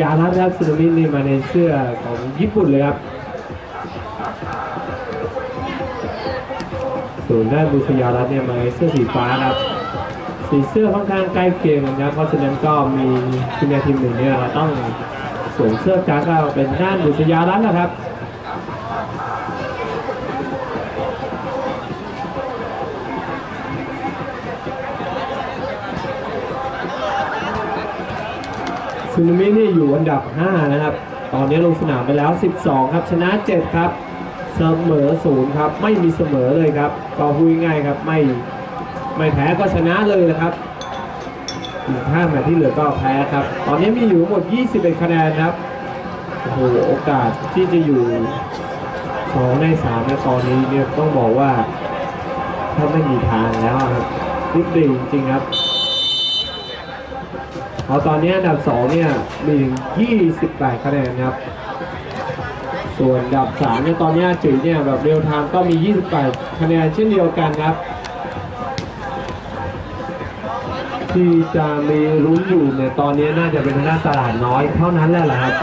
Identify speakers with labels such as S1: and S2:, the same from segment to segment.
S1: ยารัตน์ครับสึนมินี่มาในเสื้อของญี่ปุ่นเลยครับส่วนด้านบุษยารัตน์เนี่ยมาในเสื้อสีฟ้าครับสีเสื้อค่อนข้างใกล้เคียงกันนะเพราะฉะนั้นก็มีทีมงานทีมหนึ่งเนี่ยเราต้องสวมเสื้อกั๊กก็เป็นด้านบุษยารัตน์นะครับ ซึนามินี่อยู่อันดับ 5 นะครับ ตอนนี้ลงสนามไปแล้ว 12 ครับชนะ 7 ครับ เสมอ0ครับ ไม่มีเสมอเลยครับ ก็พูดง่ายครับ ไม่ไม่แพ้ก็ชนะเลยนะครับอีก5แมตช์ที่เหลือก็แพ้ครับ ตอนนี้มีอยู่ทั้งหมด 21 คะแนนครับโอ้โหโอกาสที่จะอยู่ 2 ใน3ในตอนนี้เนี่ยต้องบอกว่าถ้าไม่มีทางแล้วครับริบหรี่จริงครับ เอาตอนนี้อันดับ2เนี่ยมี28คะแนนครับ ส่วนอันดับ3เนี่ยตอนนี้จืดเนี่ยแบบเรียวทางก็มี 28 คะแนนเช่นเดียวกันครับ ที่จะมีรุ้นอยู่เนี่ยตอนนี้น่าจะเป็นทางด้านตลาดน้อยเท่านั้นแหละครับ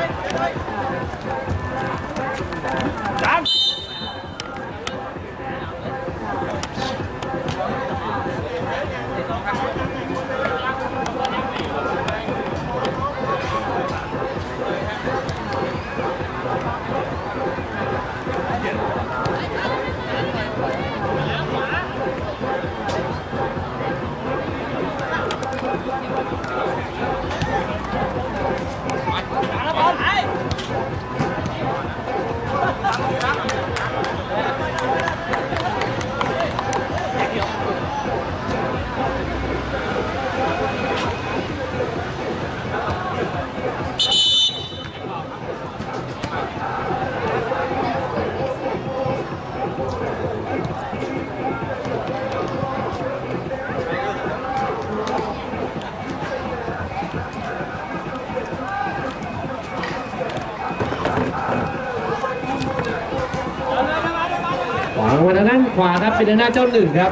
S1: ขวาครับเป็นทางด้าเจ้าหนึ่งครับ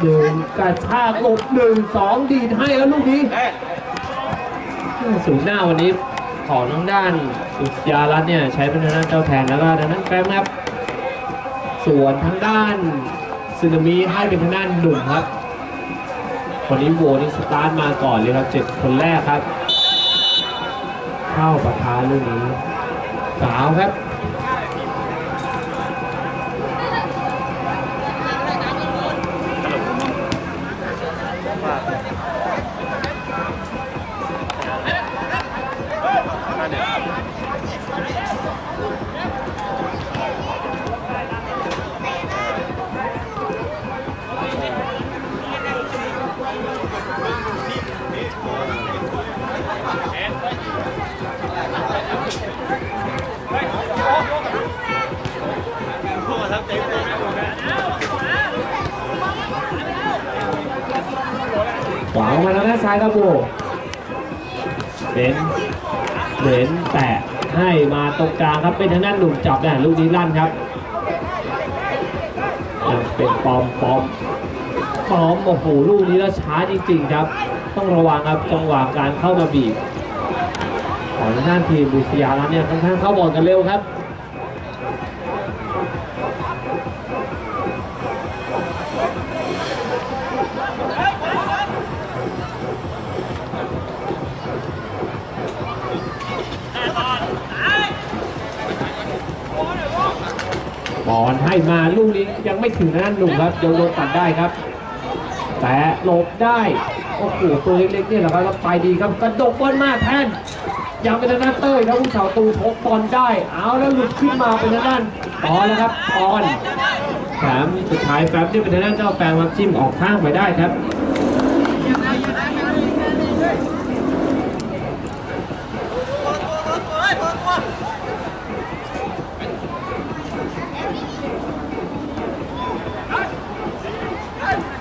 S1: เดินกระชากหลบหนึ่งสองดีดให้แล้วลูกนี้สูงหน้าวันนี้ของทางด้านอุสยารัตน์เนี่ยใช้เป็นทางด้าเจ้าแทนแล้วก็ทางด้านแกรมครับ ส่วนทางด้านซึนามิให้เป็นทางด้านหนุ่มครับคนนี้โวนี่สตาร์ทมาก่อนเลยครับเจ็ดคนแรกครับ เข้าประทะลูกนี้สาวครับ เป็นทางด้านหนุ่มจับนะลูกนี้ลั่นครับเป็นปอมปอมปอมโอ้โหลูกนี้แล้วช้าจริง ๆ ครับ ต้องระวังครับจังหวะการเข้ามาบีบของทางด้านทีมบุษยาแล้วเนี่ยค่อนข้างเข้าบอลกันเร็วครับ บอลให้มาลูกนี้ยังไม่ถึงด้านหนุ่มครับยังโดนตัดได้ครับ แต่หลบได้โอ้โหตัวเล็กๆนี่แหละครับไปดีครับกระดกบอลมาแทนยังเป็นทางด้านเต้ยแล้วผู้สาวตูทกบอลได้ เอาแล้วหลุดขึ้นมาเป็นทางด้านปอนแล้วครับปอนแถมสุดท้ายแฟบที่เป็นทางด้านเจ้าแปงมาจิ้มออกข้างไปได้ครับ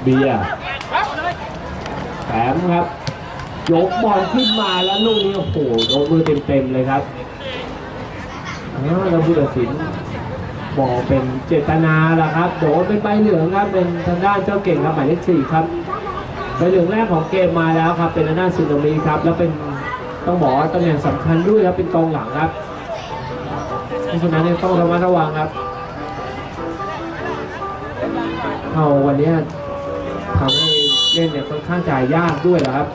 S1: เบียร์แถมครับ ยกบอลขึ้นมาแล้วลูกนี้โอ้โหโดนมือเต็มๆเลยครับอ้าวแล้วผู้ตัดสินบอกเป็นเจตนาละครับโดนเป็นใบเหลืองครับเป็นทางด้านเจ้าเก่งครับหมายเลขสี่ครับใบเหลืองแรกของเกมมาแล้วครับ เป็นทางด้านซึนามิครับ แล้วเป็นต้องบอกว่าตำแหน่งสำคัญด้วยครับเป็นกองหลังครับเพราะฉะนั้นต้องระมัดระวังครับ เอาวันนี้ ทำให้เล่นเนี่ยค่อนข้างจะยยากด้วยนะครับ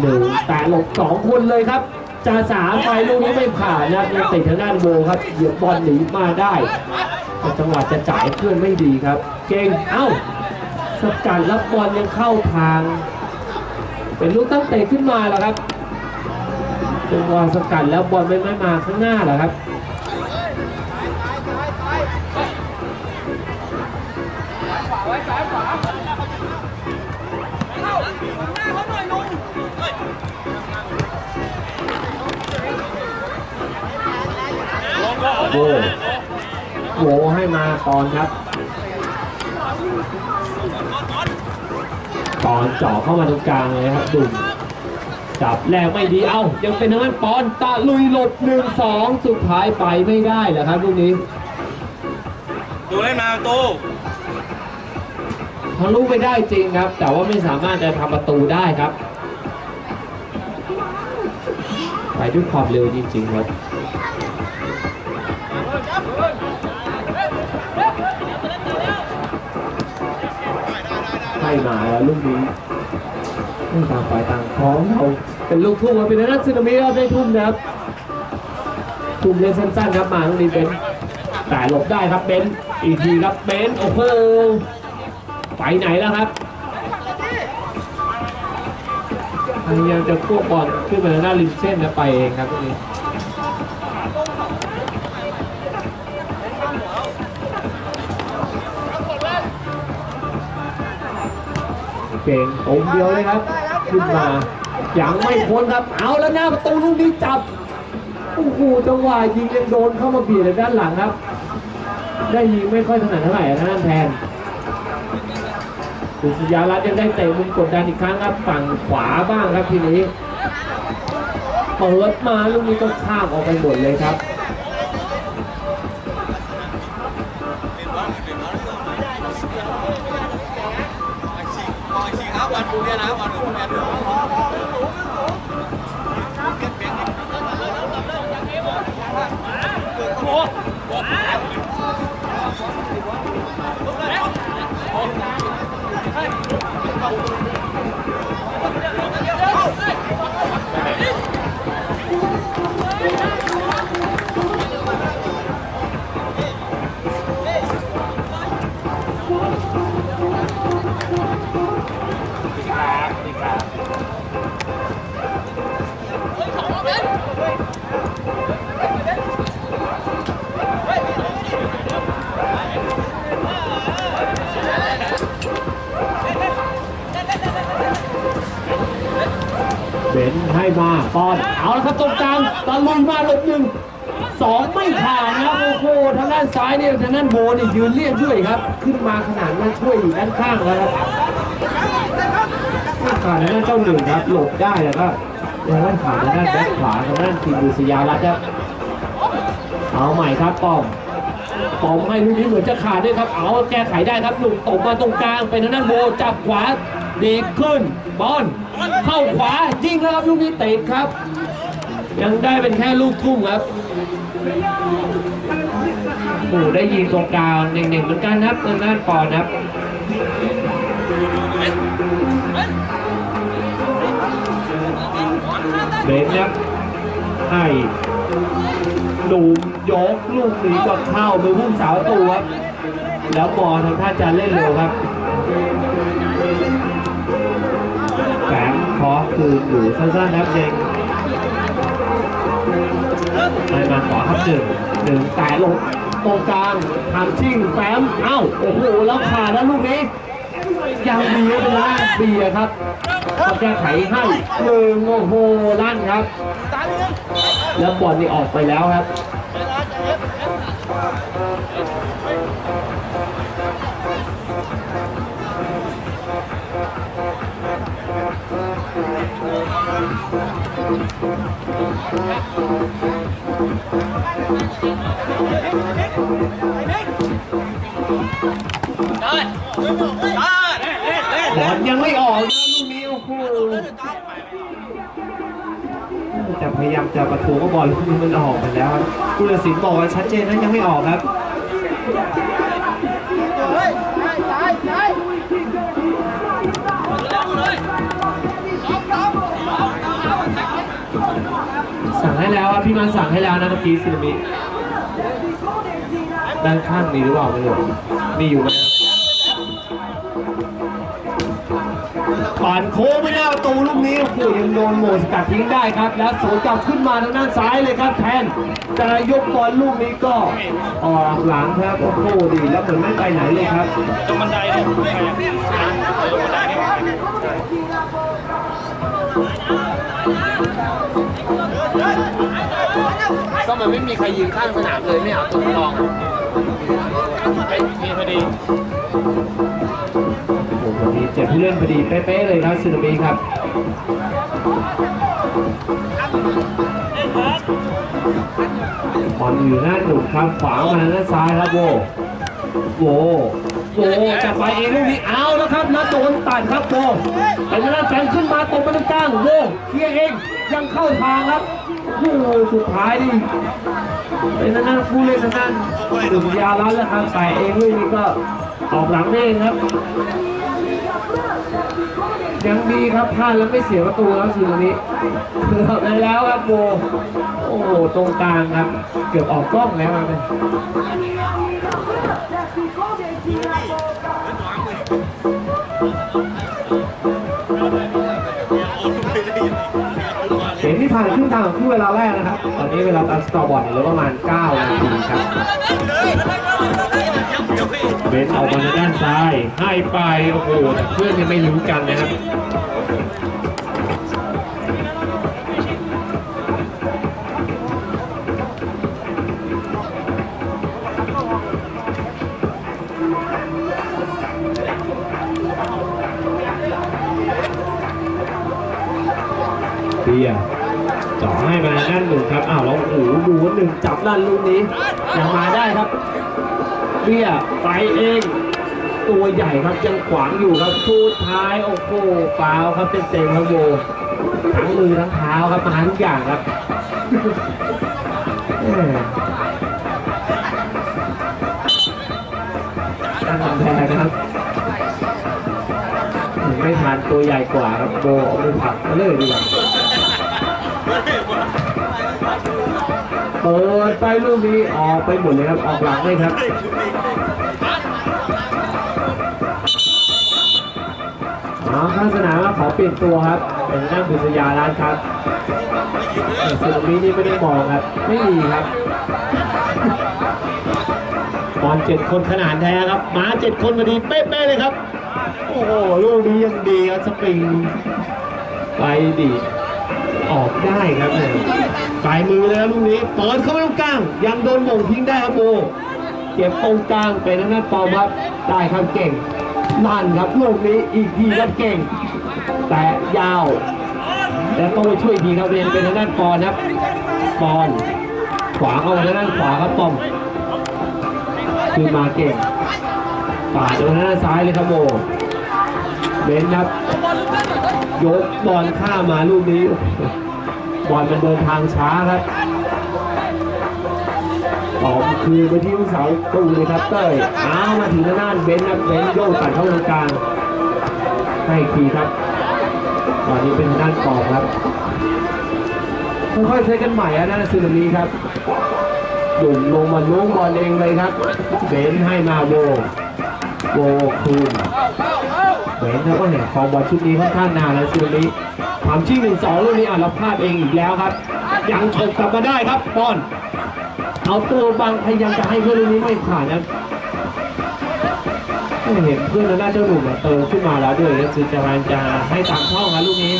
S1: หนึ่งแต่หลบสองคนเลยครับจ่าสามไปลูกนี้ไม่ผ่านนะยังติดทางด้านโบครับเหยียบบอลหนีมาได้แต่จังหวะจะจ่ายเพื่อนไม่ดีครับ เก่งเอ้าสกัดแล้วบอลยังเข้าทาง เป็นลูกตั้งเตะขึ้นมาแล้วครับจังหวะสกัดแล้วบอลไม่ไม่มาข้างหน้าเหรอครับ โบโบให้มาตอนครับ ตอนเจาะเข้ามาตรงกลางเลยครับดุมจับแรกไม่ดีเอ้า ยังเป็นทางด้านปอนตะลุยหลบหนึ่งสองสุดท้ายไปไม่ได้เหรอครับลูกนี้
S2: ดูเล่นมาตู้
S1: ทะลุไปได้จริงครับ แต่ว่าไม่สามารถจะทำประตูได้ครับ ไปด้วยความเร็วจริงๆครับ มาแล้วลูกนี้ต่างฝ่ายต่างคล้องเราเป็นลูกทุ่งเป็นนักซึนามิครับได้ทุ่มนะครับทุ่มเล่นสั้นๆครับมาลูกนี้เป็นแต่หลบได้ครับเบนซ์อีกทีครับเบนซ์โอ้โหไปไหนแล้วครับพยายามจะควบบอลขึ้นมาหน้าริมเส้นแล้วไปเองครับตรงนี้ เก่งตรงเดียวเลยครับ ขึ้นมายังไม่พ้นครับ เอาแล้วหน้าประตูลูกนี้จับโอ้โหจังหวะยิงยังโดนเข้ามาเบียดในด้านหลังครับ ได้ยิงไม่ค่อยถนัดเท่าไหร่นะนั่นแทนสุสยารัตน์ยังได้เตะมุมกดดันอีกครั้งครับฝั่งขวาบ้างครับทีนี้เปิดมาลูกนี้ก็ข้ามออกไปหมดเลยครับ
S2: จริงครับวันดูเนี่ยนะวันดูเนี่
S1: นให้มาปอนเอาละครับตรงกลางตะลุยมาหลบหนึ่งสองไม่ผ่านนะครับโอ้โหทางด้านซ้ายเนี่ยทางด้านโบเนี่ยยืนเรียกด้วยครับ ขึ้นมาขนาดนั้นช่วยอยู่ด้านข้างแล้วครับไม่ผ่านทางด้านเจ้าหนึ่งครับหลบได้แล้วก็ยังไม่ผ่านทางด้านแบ็คขวาทางด้านทีมบุษยารัตน์ครับเอาใหม่ครับป้อมป้อมให้ลูกนี้เหมือนจะขาดด้วยครับ เอาแก้ไขได้ครับหนุ่มตบมาตรงกลางเป็นทางด้านโบจับขวา ดีขึ้นบอลเข้าขวายิงแล้วครับลูกนี้เตะครับ ยังได้เป็นแค่ลูกทุ่งครับโอ้ได้ยิงตรงกลางเน่งๆเหมือนกันครับทางด้านปอนครับเบนครับให้ดูมยกลูกนี้ก็เข้ามือพุ่งสาวตัวครับแล้วมอทางท่าจะเล่นเร็วครับ แฝงขอคืออยู่สั้นๆครับเจงไปมาขวาครับหนึ่งหนึ่งแต่ลงตรงกลางทำชิ่งแฝมเอ้าโอ้โหแล้วขาดแล้วลูกนี้ ยังมีเวลาเบียครับเขาแก้ไขให้หนึ่งโอ้โหลั่นครับ แล้วบอลนี่ออกไปแล้วครับ บอลยังไม่ออกนะลูกนี้โอ้โหจะพยายามจะประท้วงบอลลูกนี้มันออกไปแล้วครับผู้ตัดสินบอกว่าชัดเจนนะยังไม่ออกครับ ให้แล้วพี่มันสั่งให้แล้วนะเมื่อกี้ซินามิด้านข้างมีหรือเปล่าไม่รู้มีอยู่ไหมผ่านโค้งไม่ได้ประตูลูกนี้โอ้โหยังโดนโมสกัดทิ้งได้ครับ แล้วสวนกลับขึ้นมาทางด้านซ้ายเลยครับแทนจะยกบอลลูกนี้ก็ออกหลังครับโอ้โหดีแล้วเหมือนไม่ไปไหนเลยครับ
S3: ตรงบันไดเนี่ยตรงบันไดเนี่ย
S2: ก็มันไม่มีใครยืนข้างสนามเลยไม่เอาตัวรอง
S3: ไอ้มีพอดี
S1: โอ้โหพอดีเจ็บผู้เล่นพอดีเป๊ะๆเลยครับซึนามิครับบอลอยู่หน้าหนุ่มครับขวามาด้าซ้ายครับโวโว โวจะไปเองลูกนี้เอาแล้วครับแล้วโดนตัดครับโวเป็นด้านแสงขึ้นมาตรงไปตรงกลางโวเคลียร์เองยังเข้าทางครับโอ้สุดท้ายนี่เป็นด้านผู้เล่นทางด้านหนุ่มยาแล้วครับแต่เองลูกนี้ก็ออกหลังได้เองครับ ยังดีครับพลาดแล้วไม่เสียประตูแล้วสิตรงนี้เกือบไปแล้วครับโบโอ้โหตรงกลางครับ เกือบออกกล้องแล้วครับ เกมที่ผ่านครึ่งทางของครึ่งเวลาแรกนะครับ ตอนนี้เวลาตามสกอร์บอร์ดเหลือประมาณ 9 นาทีครับเบนออกมาด้านซ้าย ให้ไป โอ้โหแต่เพื่อนยังไม่รู้กันนะครับ เบียจ่อให้มาด้านหนึ่งครับอ้าวแล้วโอ้โหดูว่าหนึ่งจับด้านลูกนี้ยังมาได้ครับเบียไปเอง ตัวใหญ่ครับยังขวางอยู่ครับสุดท้ายโอ้โหฟาวครับเต็มๆครับโบทั้งมือทั้งเท้าครับมาทุกอย่างครับตั้งกำแพงครับไม่ทานตัวใหญ่กว่าครับโบเอาไปผักเลยดีกว่า เปิดไปลูกนี้ออกไปหมดเลยครับออกหลังเลยครับเอาข้างสนามครับขอเปลี่ยนตัวครับ เป็นนั่งบุษยาร้านครับแต่สึนามินี่ไม่ได้มองครับ ไม่มีครับบอลเจ็ดคนขนาดแท้ครับมาเจ็ดคนพอดีเป๊ะๆเลยครับ โอ้โหลูกนี้ยังดีครับสปริงไปดีด ออกได้ครับเนี่ยปลายมือเลยครับลูกนี้เปิดเข้าไปตรงกลาง ยังโดนหม่งทิ้งได้ครับโบเก็บตรงกลางเป็นทางด้านปอมครับได้ครับเก่งนั่นครับลูกนี้อีกทีครับเก่ง แต่ยาวแล้วต้องไปช่วยอีกทีครับเป็นเป็นทางด้านปอนครับปอนขวาเข้ามาทางด้านขวาครับปอมคือมาเก่งป่าดโดนหน้าซ้ายเลยครับโบ เบนครับยกบอลข้ามมาลูกนี้บอลมันเดินทางช้าครับตอมคือไปที่ลูกสาวตู้เลยครับเต้ยเอามาถึงทางด้านเบนครับเบนโยกตัดเข้าตรงกลางให้ทีครับตอนนี้เป็นด้านปอบครับค่อยๆใช้กันใหม่อะนะซึนามิครับดุ่มลงมาล้วงบอลเองเลยครับ เบนให้มาโบโบคืน เบนเขาก็เห็นครองบอลชุดนี้ค่อนข้างนานแล้วชุดนี้ทำชิงหนึ่งสองลูกนี้อะเราพลาดเองอีกแล้วครับ ยังฉกกลับมาได้ครับบอลเอาตัวบังพยายามจะให้เพื่อนลูกนี้ไม่ผ่านนะไม่เห็นเพื่อนแล้วน่าเจ้าหนุ่มเติมขึ้นมาแล้วด้วยก็คือจะพยายามจะให้ตามช่องครับลูกนี้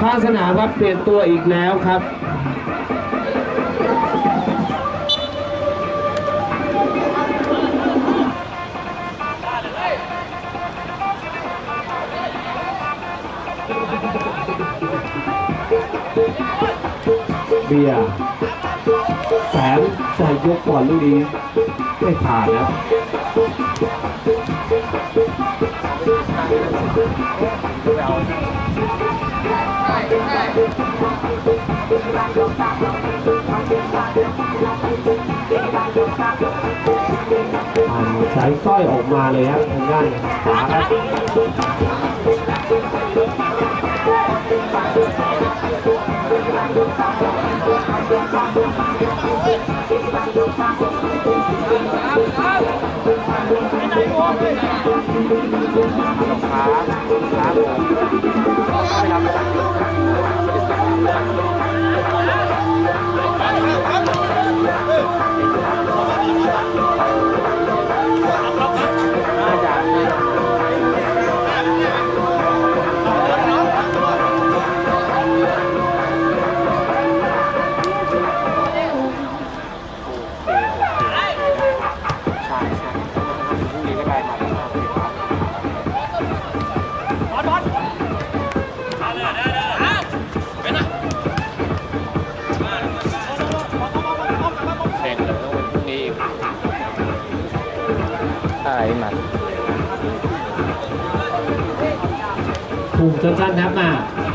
S1: ข้างสนามครับเปลี่ยนตัวอีกแล้วครับ เบียร์แสนใส่ยกก่อนลูกนี้ไม่ผ่านนะผ่านสายสร้อยออกมาเลยครับทางด้านขวาครับ
S3: ครับครับผมไปทำสั่งน่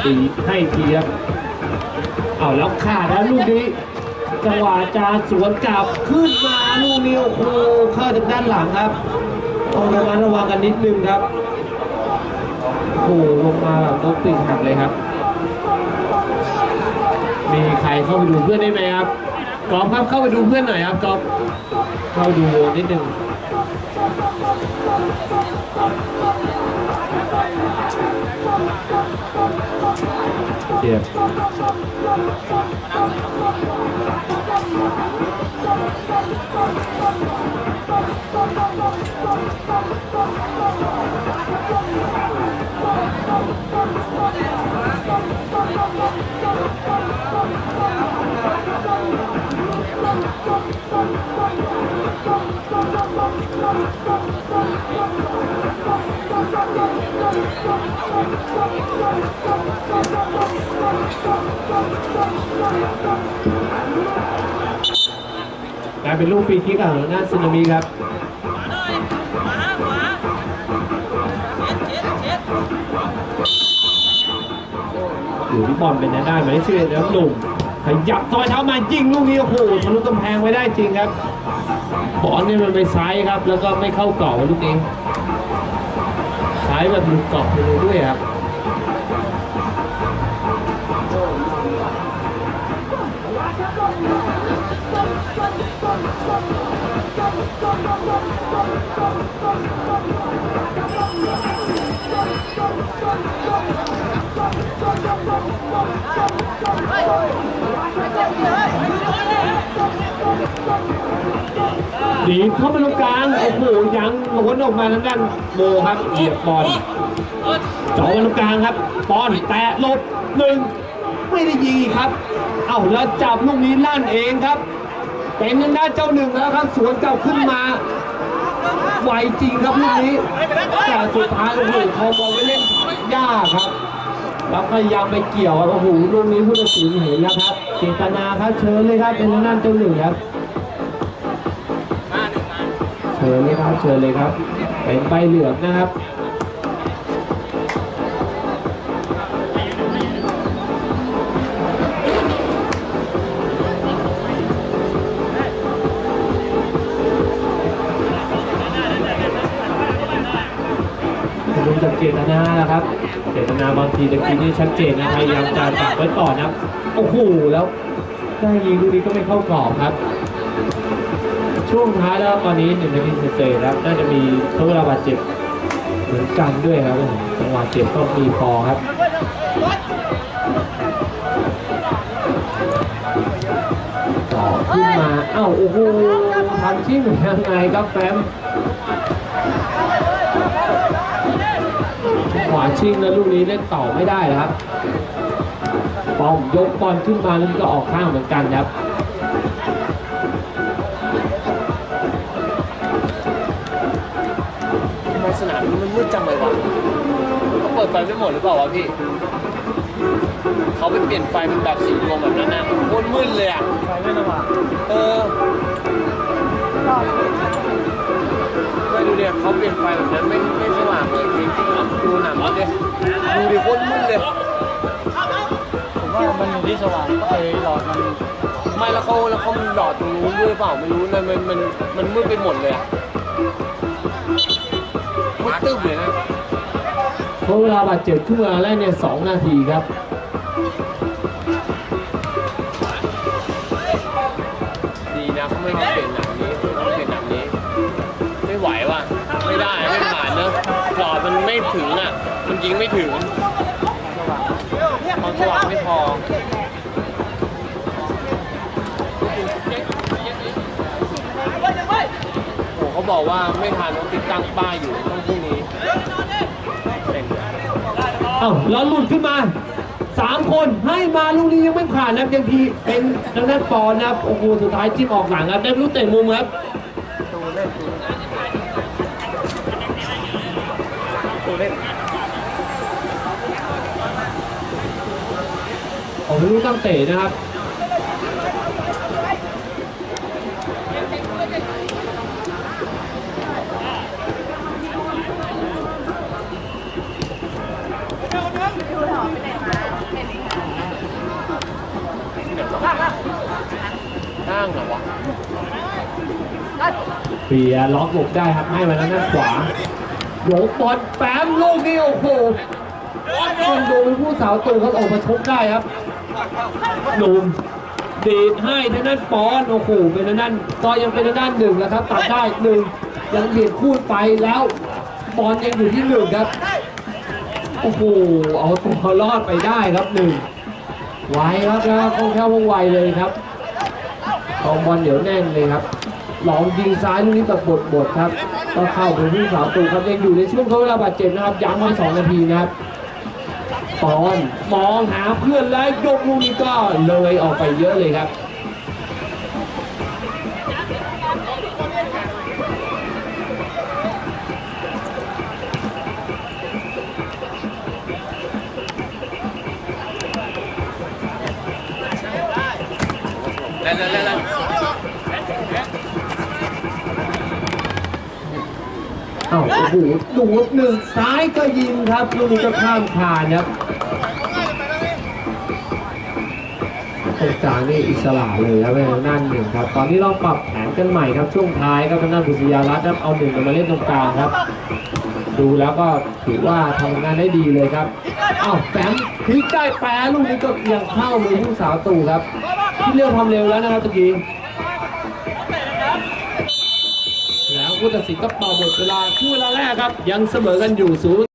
S3: ตี
S1: ให้เทีครับเอาแล้วขาดแล้วลูกนี้จังหวะจะสวนกลับขึ้นมาลูกนี้โอ้โหเข้าจากด้านหลังครับต้องระมัดระวังกันนิดนึงครับโอ้โหลงมาแบบนกติงหักเลยครับ มีใครเข้าไปดูเพื่อนได้ไหมครับกอล์ฟครับเข้าไปดูเพื่อนหน่อยครับกอล์ฟเข้าดูนิดนึง เจ็บ กลายเป็นลูกฟรีคิกของหน้าซึนามิครับอยู่ที่บอลเป็นได้ไหมเชื่อแล้วหนุ่มขยับซอยเท้ามายิงลูกนี้โอ้โหทะลุกำแพงไว้ได้จริงครับ บอลเนี่ยมันไปซ้ายครับ แล้วก็ไม่เข้ากรอบลูกนี้ซ้ายแบบหลุดกรอบไปเลยด้วยครับ ดีเข้าไปตรงกลางโอ้โหยังล้นออกมาทางด้านโบครับเหยียบบอลเจ่อไปตรงกลางครับบอลแตะหลบหนึ่งไม่ได้ยิงอีครับ เอ้าแล้วจับลูกนี้ลั่นเองครับ เป็นทางด้านเจ้าหนึ่งแล้วครับสวนกลับขึ้นมาไวจริงครับลูกนี้แต่สุดท้ายโอ้โหพอบอลไปเล่นยากครับแล้วพยายามไปเกี่ยวโอ้โหลูกนี้ผู้ตัดสินเห็นแล้วครับเจตนาครับเชิญเลยครับเป็นทางด้านเจ้าหนึ่งครับ ชิญเลยครับเชิญเลยครับ เป็นใบเหลืองนะครับจากเจตนานะครับ เจตนาบางทีตะกี้นี่ชัดเจนนะพยายามจะดักไว้ก่อนนะ โอ้โห แล้วได้ยิงลูกนี้ก็ไม่เข้ากรอบครับ ช่วงท้ายแล้วตอนนี้หนึ่งนาทีเศษๆครับน่าจะมีทดเวลาบาดเจ็บเหมือนกันด้วยครับจังหวะเจ็บก็มีพอครับต่อขึ้นมาเอ้าโอ้โหทำชิ่งยังไงครับแฟมขวาชิงแล้วลูกนี้เล่นต่อไม่ได้ครับป้อมยกบอลขึ้นมาแล้วก็ออกข้างเหมือนกันครับ
S3: สนามมันมืดจังเลยวะเขาเปิดไฟไม่หมดหรือเปล่าวะพี่ เขาไปเปลี่ยนไฟเป็นแบบสีรวมแบบนั้นนะโคตรมืดเลยอะ ไฟไม่สว่างเออไม่ดูเดี๋ยเขาเปลี่ยนไฟแบบนั้นไม่ไม่สว่างเลยจริงๆดูหนังมันเลยดูดิโคตรมืดเลย
S4: ผมว่ามันอยู่ที่สว่างก็ไอ้หลอดมัน
S3: ไม่แล้วเขาแล้วเขามีหลอดตรงนู้นด้วยเปล่าไม่รู้นะมันมันมันมืดไปหมดเลยอะ มืดตึ๊บเลยนะ
S1: เพราะเวลาบาดเจ็บครึ่งเวลาแรกเนี่ยสองนาทีครับ
S3: ดีนะเขาไม่ให้เปลี่ยนหนังนี้เขาเปลี่ยนหนังนี้ ไม่ไหวว่ะไม่ได้ไม่ผ่านเนอะหลอดมันไม่ถึงอะ มันยิงไม่ถึงความสว่างไม่พอโอ้เขาบอกว่าไม่ทันต้องติดตั้งป้ายอยู่า
S1: แล้วหลุดขึ้นมาสามคนให้มาลูกนี้ยังไม่ผ่านนะครับยังทีเป็นทางด้านปอนนะครับโอ้โหสุดท้ายจิ้มออกหลังครับได้ลูกเตะมุมครับ
S4: ตูเล่นตูเล่น
S1: ออกเป็นลูกตั้งเตะนะครับ
S3: ห้างเหรอวะ
S1: เปียล็อกหลบได้ครับให้มาทางด้านขวาโยกบอลแปมลูกนี้โอ้โหคนโดนผู้สาวตูเขาออกมาชกได้ครับนุ่มดีดให้ทางด้านปอนโอ้โหเป็นทางด้านก็ยังเป็นทางด้านหนึ่งแล้วครับตัดได้หนึ่งยังเบียดพูดไปแล้วบอลยังอยู่ที่หนึ่งครับโอ้โหเอาตัวรอดไปได้ครับหนึ่งไวครับแล้วคล่องแคล่วว่องไวเลยครับ ครองบอลเหนียวแน่นเลยครับหลองยิงซ้ายลูกนี้แบบบดบดๆครับก็เข้าไปที่สามตูครับยังอยู่ในช่วงเขาเวลาบาดเจ็บนะครับย้ำไว้สองนาทีนะครับปอนมองหาเพื่อนแล้วยกลูกนี้ก็เลยออกไปเยอะเลยครับ
S3: เล่นเเอ้า
S1: โอ้โหดูดหนึ่งซ้ายก็ยิงครับลูกนี้ก็ข้ามคานครับตรงกลางนี่อิสระเลยครับเป็นทางด้านหนึ่งครับ ตอนนี้เราปรับแผนกันใหม่ครับช่วงท้ายครับทางด้านบุษยารัตน์ครับเอาหนึ่งมาเล่นตรงกลางครับ ดูแล้วก็ถือว่าทำงานได้ดีเลยครับอ้าวแฝงพลิกได้แปรลูกนี้ก็ยังเข้ามือผู้สาวตู่ครับที่เรียกความเร็วแล้วนะครับตะกี้ แล้วผู้ตัดสินก็เป่าหมดเวลาคู่เวลาแรกครับ ยังเสมอกันอยู่ศูนย์